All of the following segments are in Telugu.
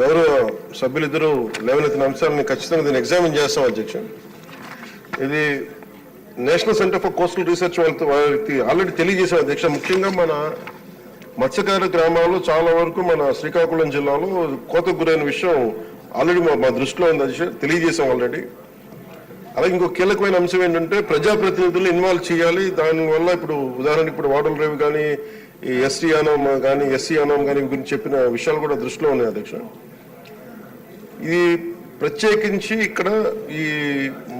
గౌరవ సభ్యులిద్దరూ లేవనెత్తిన అంశాలని ఖచ్చితంగా దీన్ని ఎగ్జామిన్ చేస్తాం అధ్యక్ష ఇది national centre for coastal research వాళ్ళతో వారికి ఆల్రెడీ తెలియజేసాం అధ్యక్ష. ముఖ్యంగా మన మత్స్యకార గ్రామాలు చాలా వరకు మన శ్రీకాకుళం జిల్లాలో కోతకు గురైన విషయం ఆల్రెడీ మా మా దృష్టిలో ఉంది అధ్యక్ష. తెలియజేసాం ఆల్రెడీ. అలాగే ఇంకో కీలకమైన అంశం ఏంటంటే ప్రజాప్రతినిధులు ఇన్వాల్వ్ చేయాలి. దానివల్ల ఇప్పుడు ఉదాహరణకి ఇప్పుడు వాటర్ రేవు కానీ ఈ ఎస్టీ అనం కానీ ఎస్సీ అనం కానీ గురించి చెప్పిన విషయాలు కూడా దృష్టిలో ఉన్నాయి అధ్యక్ష. ఇది ప్రత్యేకించి ఇక్కడ ఈ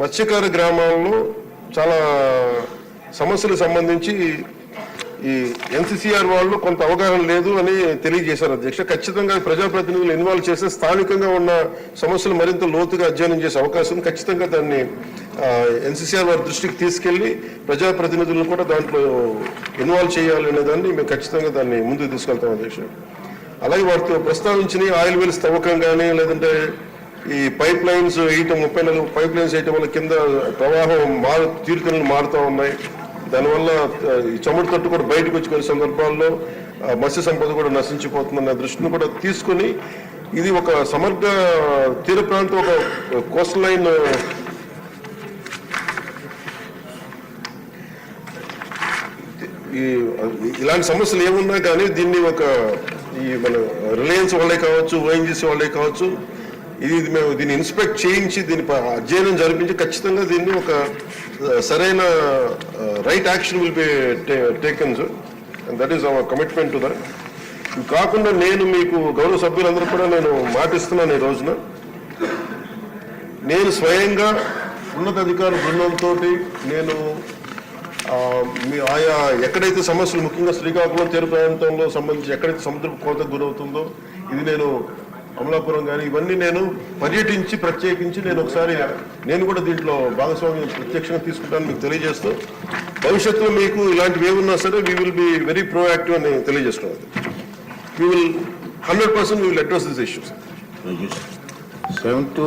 మత్స్యకార గ్రామాల్లో చాలా సమస్యలకు సంబంధించి ఈ ఎన్సీసీఆర్ వాళ్ళు కొంత అవగాహన లేదు అని తెలియజేశారు అధ్యక్ష. ఖచ్చితంగా ప్రజాప్రతినిధులు ఇన్వాల్వ్ చేస్తే స్థానికంగా ఉన్న సమస్యలు మరింత లోతుగా అధ్యయనం చేసే అవకాశం ఖచ్చితంగా దాన్ని ఎన్సీసీఆర్ వారి దృష్టికి తీసుకెళ్ళి ప్రజాప్రతినిధులను కూడా దాంట్లో ఇన్వాల్వ్ చేయాలి దాన్ని మేము ఖచ్చితంగా దాన్ని ముందుకు తీసుకెళ్తాం అధ్యక్ష. అలాగే వారితో ప్రస్తావించిన ఆయిల్ వెల్స్ తవ్వకం కానీ లేదంటే ఈ పైప్ లైన్స్ వేయటం ముప్పై నాలుగు పైప్ లైన్స్ వేయటం వల్ల కింద ప్రవాహం మారు తీరుతలు మారుతూ ఉన్నాయి. దానివల్ల ఈ చమురు తట్టు కూడా బయటకు వచ్చి కొన్ని సందర్భాల్లో మత్స్య సంపద కూడా నశించిపోతుందన్న దృష్టిని కూడా తీసుకొని ఇది ఒక సమగ్ర తీర ప్రాంతం ఒక కోస్ట్ లైన్. ఈ ఇలాంటి సమస్యలు ఏమున్నా కానీ దీన్ని ఒక ఈ మన రిలయన్స్ వాళ్ళే కావచ్చు ఓఎన్జీసీ వాళ్ళే కావచ్చు ఇది మేము దీన్ని ఇన్స్పెక్ట్ చేయించి దీని అధ్యయనం జరిపించి ఖచ్చితంగా దీన్ని ఒక సరైన right action will be taken sir. And that is our commitment to that ఇవి కాకుండా నేను మీకు గౌరవ సభ్యులందరూ కూడా నేను మాటిస్తున్నాను ఈ రోజున. నేను స్వయంగా ఉన్నతాధికారుల బృందంతో నేను మీ ఆయా ఎక్కడైతే సమస్యలు ముఖ్యంగా శ్రీకాకుళం తీర ప్రాంతంలో సంబంధించి ఎక్కడైతే సముద్రపు కోతకు గురవుతుందో ఇది నేను అమలాపురం కానీ ఇవన్నీ నేను పర్యటించి ప్రత్యేకించి నేను ఒకసారి నేను కూడా దీంట్లో భాగస్వామ్యం ప్రత్యక్షంగా తీసుకుంటాను మీకు తెలియజేస్తూ భవిష్యత్తులో మీకు ఇలాంటివి ఏమున్నా సరే we will be very proactive అని తెలియజేస్తున్నాను. We will hundred percent we will address this issues seventh